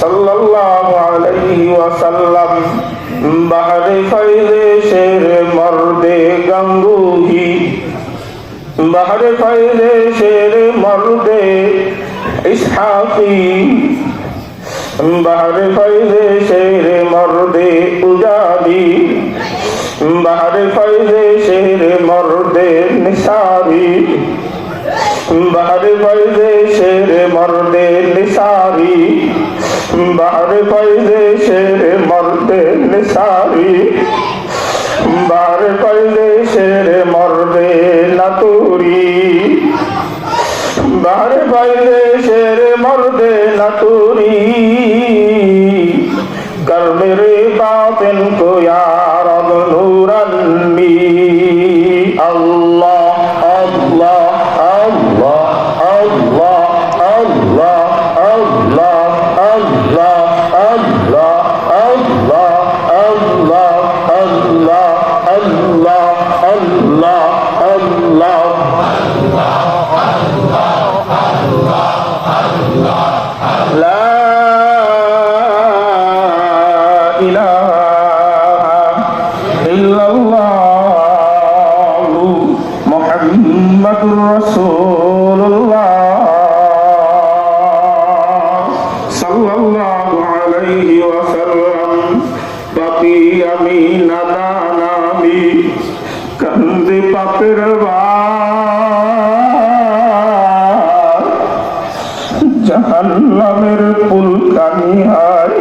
সাল্লাল্লাহু আলাইহি ওয়াসাল্লাম বাহারে ফাইজে শের মর্দে গঙ্গুহি বাহারে ফাইজে শের মর্দে ইসহাকি। বাহারে ফাইজে শের মর্দে উজাবি বাহারে ফাইজে শের মর্দে নিসাবি বাহারে ফাইজে শের মর্দে নিসাবি বার পাইলে সে মরবে সারি বার পাইলে সে মরবে না তুরি বার পাইলে সে মরবে না তুরি गर्मेर बातिन को यार अब नूरन मी अल्लाह মোহাম্মদুর রাসূলুল্লাহ সাল্লাল্লাহু আলাইহি ওয়াসাল্লাম। বাকি আমি নাদানামি কান্দে পাপের জাহান্নামের পুলকানি হয়,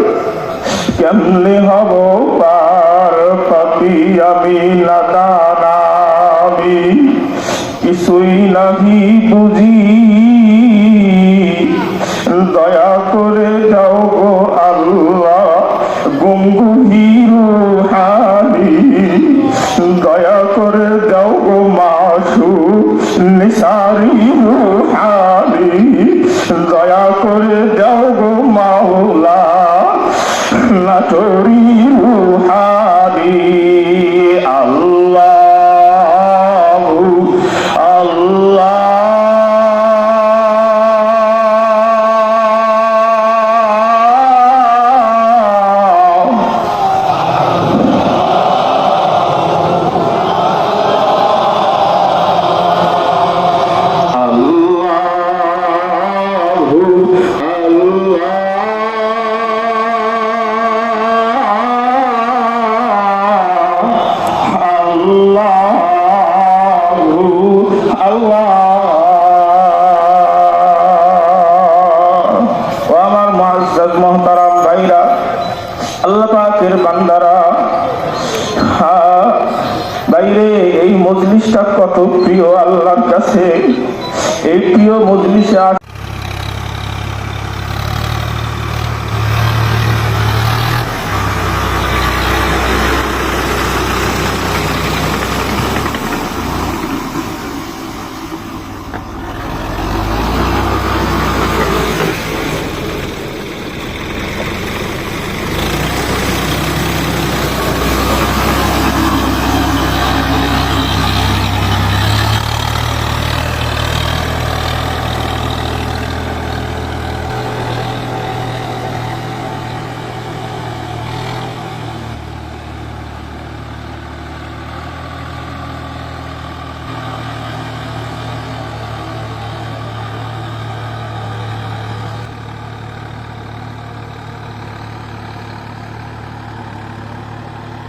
কেমনে হব পার? পাপি আমি কিছুই নাহি বুঝি। দয়া করে যাও গো আল্লাহ গঙ্গুহি রুহানি। দয়া করে যাও গো মাসু, নিসারি রুহানি। দয়া করে যাও গো মাওলা, নাচরি রুহানি। বান্দারা। বাইরে এই মজলিসটা কত প্রিয় আল্লাহর কাছে। এই প্রিয় মজলিসে